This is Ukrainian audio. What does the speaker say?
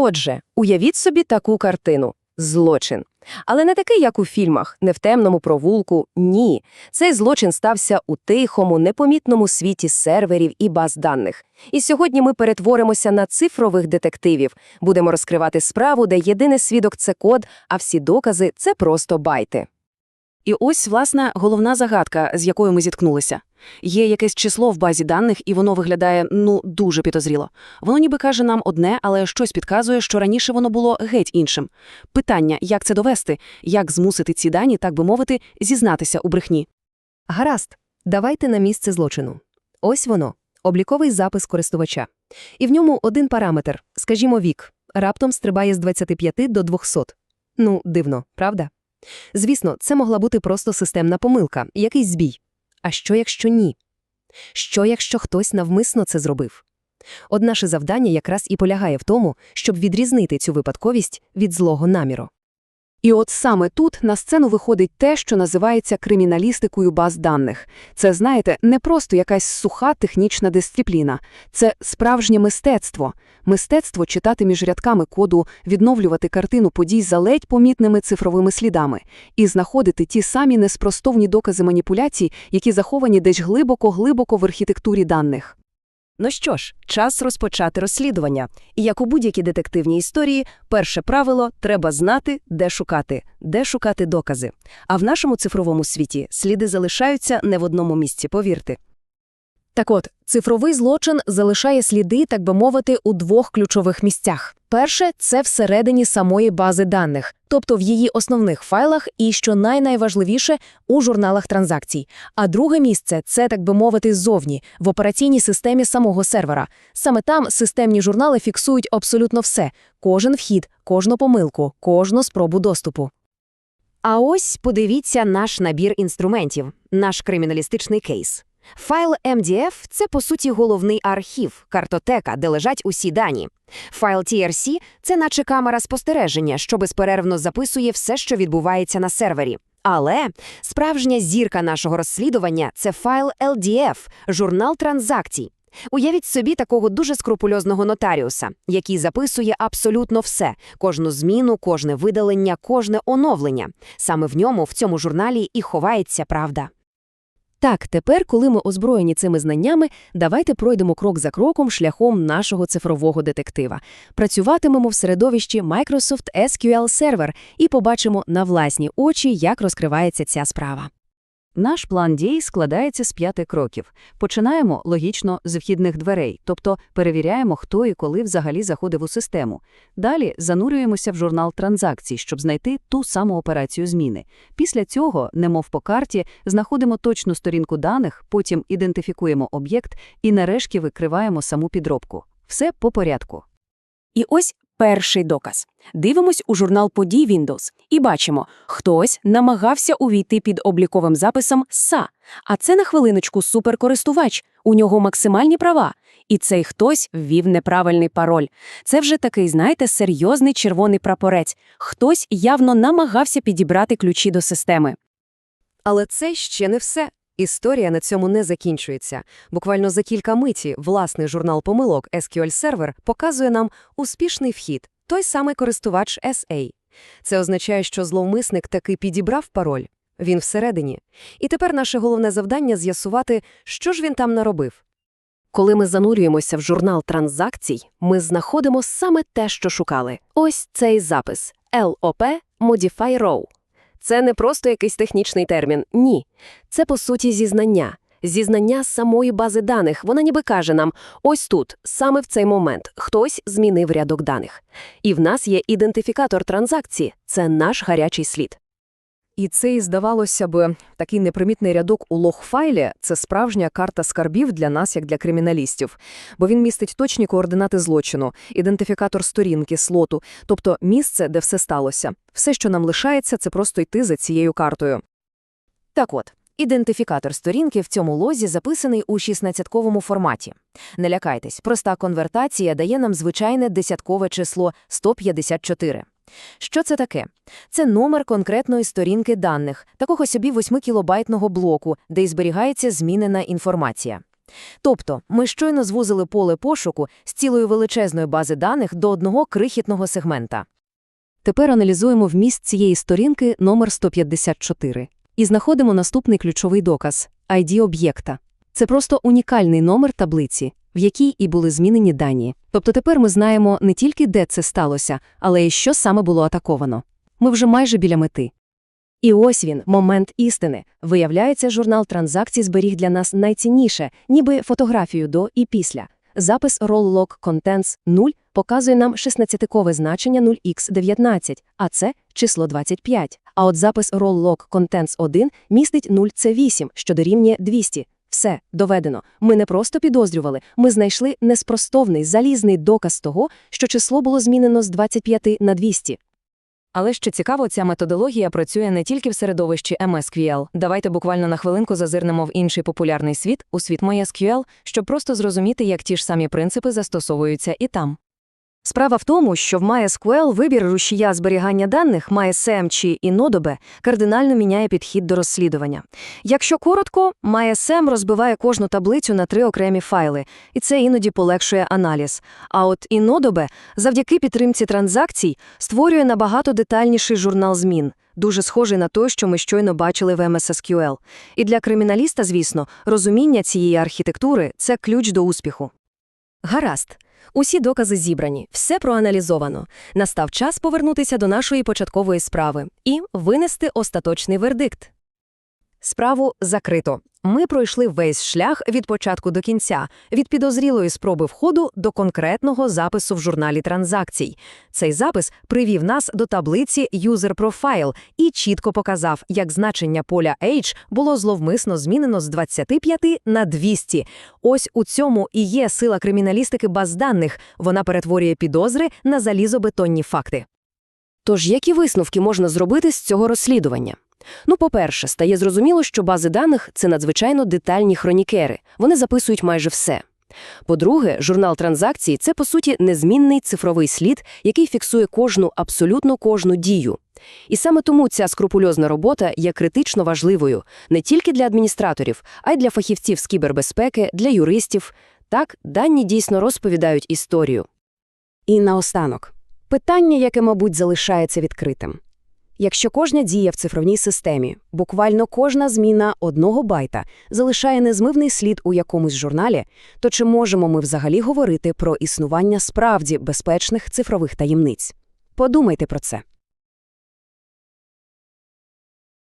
Отже, уявіть собі таку картину злочин. Але не такий, як у фільмах, не в темному провулку. Ні. Цей злочин стався у тихому, непомітному світі серверів і баз даних. І сьогодні ми перетворимося на цифрових детективів. Будемо розкривати справу, де єдиний свідок це код, а всі докази це просто байти. І ось, власне, головна загадка, з якою ми зіткнулися. Є якесь число в базі даних, і воно виглядає, ну, дуже підозріло. Воно ніби каже нам одне, але щось підказує, що раніше воно було геть іншим. Питання, як це довести, як змусити ці дані, так би мовити, зізнатися у брехні. Гаразд, давайте на місце злочину. Ось воно, обліковий запис користувача. І в ньому один параметр, скажімо, вік, раптом стрибає з 25 до 200. Ну, дивно, правда? Звісно, це могла бути просто системна помилка, якийсь збій. А що, якщо ні? Що, якщо хтось навмисно це зробив? От наше завдання якраз і полягає в тому, щоб відрізнити цю випадковість від злого наміру. І от саме тут на сцену виходить те, що називається криміналістикою баз даних. Це, знаєте, не просто якась суха технічна дисципліна. Це справжнє мистецтво. Мистецтво читати між рядками коду, відновлювати картину подій за ледь помітними цифровими слідами і знаходити ті самі неспростовні докази маніпуляцій, які заховані десь глибоко-глибоко в архітектурі даних. Ну що ж, час розпочати розслідування. І як у будь-якій детективній історії, перше правило – треба знати, де шукати, де шукати докази. А в нашому цифровому світі сліди залишаються не в одному місці, повірте. Так от, цифровий злочин залишає сліди, так би мовити, у двох ключових місцях. Перше – це всередині самої бази даних, тобто в її основних файлах і, що найнайважливіше, у журналах транзакцій. А друге місце – це, так би мовити, ззовні, в операційній системі самого сервера. Саме там системні журнали фіксують абсолютно все – кожен вхід, кожну помилку, кожну спробу доступу. А ось подивіться наш набір інструментів, наш криміналістичний кейс. Файл MDF – це, по суті, головний архів, картотека, де лежать усі дані. Файл TRC – це наче камера спостереження, що безперервно записує все, що відбувається на сервері. Але справжня зірка нашого розслідування – це файл LDF – журнал транзакцій. Уявіть собі такого дуже скрупульозного нотаріуса, який записує абсолютно все – кожну зміну, кожне видалення, кожне оновлення. Саме в ньому, в цьому журналі, і ховається правда. Так, тепер, коли ми озброєні цими знаннями, давайте пройдемо крок за кроком шляхом нашого цифрового детектива. Працюватимемо в середовищі Microsoft SQL Server і побачимо на власні очі, як розкривається ця справа. Наш план дій складається з п'яти кроків. Починаємо, логічно, з вхідних дверей, тобто перевіряємо, хто і коли взагалі заходив у систему. Далі занурюємося в журнал транзакцій, щоб знайти ту саму операцію зміни. Після цього, немов по карті, знаходимо точну сторінку даних, потім ідентифікуємо об'єкт і нарешті викриваємо саму підробку. Все по порядку. І ось перший доказ. Дивимось у журнал подій Windows і бачимо, хтось намагався увійти під обліковим записом «СА». А це на хвилиночку суперкористувач, у нього максимальні права. І цей хтось ввів неправильний пароль. Це вже такий, знаєте, серйозний червоний прапорець. Хтось явно намагався підібрати ключі до системи. Але це ще не все. Історія на цьому не закінчується. Буквально за кілька миті власний журнал помилок SQL Server показує нам успішний вхід, той самий користувач SA. Це означає, що зловмисник таки підібрав пароль. Він всередині. І тепер наше головне завдання з'ясувати, що ж він там наробив. Коли ми занурюємося в журнал транзакцій, ми знаходимо саме те, що шукали. Ось цей запис LOP Modify Row. Це не просто якийсь технічний термін. Ні. Це, по суті, зізнання. Зізнання самої бази даних. Вона ніби каже нам, ось тут, саме в цей момент, хтось змінив рядок даних. І в нас є ідентифікатор транзакції. Це наш гарячий слід. І цей, здавалося б, такий непримітний рядок у лог-файлі – це справжня карта скарбів для нас, як для криміналістів, бо він містить точні координати злочину, ідентифікатор сторінки, слоту, тобто місце, де все сталося. Все, що нам лишається, це просто йти за цією картою. Так от, ідентифікатор сторінки в цьому лозі записаний у 16-ковому форматі. Не лякайтесь, проста конвертація дає нам звичайне десяткове число 154. Що це таке? Це номер конкретної сторінки даних, такого собі 8-кілобайтного блоку, де й зберігається змінена інформація. Тобто, ми щойно звузили поле пошуку з цілої величезної бази даних до одного крихітного сегмента. Тепер аналізуємо вміст цієї сторінки номер 154 і знаходимо наступний ключовий доказ – ID об'єкта. Це просто унікальний номер таблиці, в якій і були змінені дані. Тобто тепер ми знаємо не тільки, де це сталося, але й що саме було атаковано. Ми вже майже біля мети. І ось він, момент істини. Виявляється, журнал транзакцій зберіг для нас найцінніше, ніби фотографію до і після. Запис roll log contents 0 показує нам 16-кове значення 0x19, а це число 25. А от запис roll log contents 1 містить 0c8, що дорівнює 200. Все, доведено. Ми не просто підозрювали, ми знайшли неспростовний, залізний доказ того, що число було змінено з 25 на 200. Але що цікаво, ця методологія працює не тільки в середовищі MSQL. Давайте буквально на хвилинку зазирнемо в інший популярний світ, у світ MySQL, щоб просто зрозуміти, як ті ж самі принципи застосовуються і там. Справа в тому, що в MySQL вибір рушія зберігання даних MySM чи Inodb кардинально міняє підхід до розслідування. Якщо коротко, MySM розбиває кожну таблицю на три окремі файли, і це іноді полегшує аналіз. А от Inodb завдяки підтримці транзакцій створює набагато детальніший журнал змін, дуже схожий на той, що ми щойно бачили в MS SQL. І для криміналіста, звісно, розуміння цієї архітектури – це ключ до успіху. Гаразд. Усі докази зібрані, все проаналізовано. Настав час повернутися до нашої початкової справи і винести остаточний вердикт. Справу закрито. Ми пройшли весь шлях від початку до кінця, від підозрілої спроби входу до конкретного запису в журналі транзакцій. Цей запис привів нас до таблиці User Profile і чітко показав, як значення поля H було зловмисно змінено з 25 на 200. Ось у цьому і є сила криміналістики баз даних. Вона перетворює підозри на залізобетонні факти. Тож, які висновки можна зробити з цього розслідування? Ну, по-перше, стає зрозуміло, що бази даних – це надзвичайно детальні хронікери. Вони записують майже все. По-друге, журнал транзакцій – це, по суті, незмінний цифровий слід, який фіксує кожну, абсолютно кожну дію. І саме тому ця скрупульозна робота є критично важливою не тільки для адміністраторів, а й для фахівців з кібербезпеки, для юристів. Так, дані дійсно розповідають історію. І наостанок. Питання, яке, мабуть, залишається відкритим. Якщо кожна дія в цифровній системі, буквально кожна зміна одного байта залишає незмивний слід у якомусь журналі, то чи можемо ми взагалі говорити про існування справді безпечних цифрових таємниць? Подумайте про це.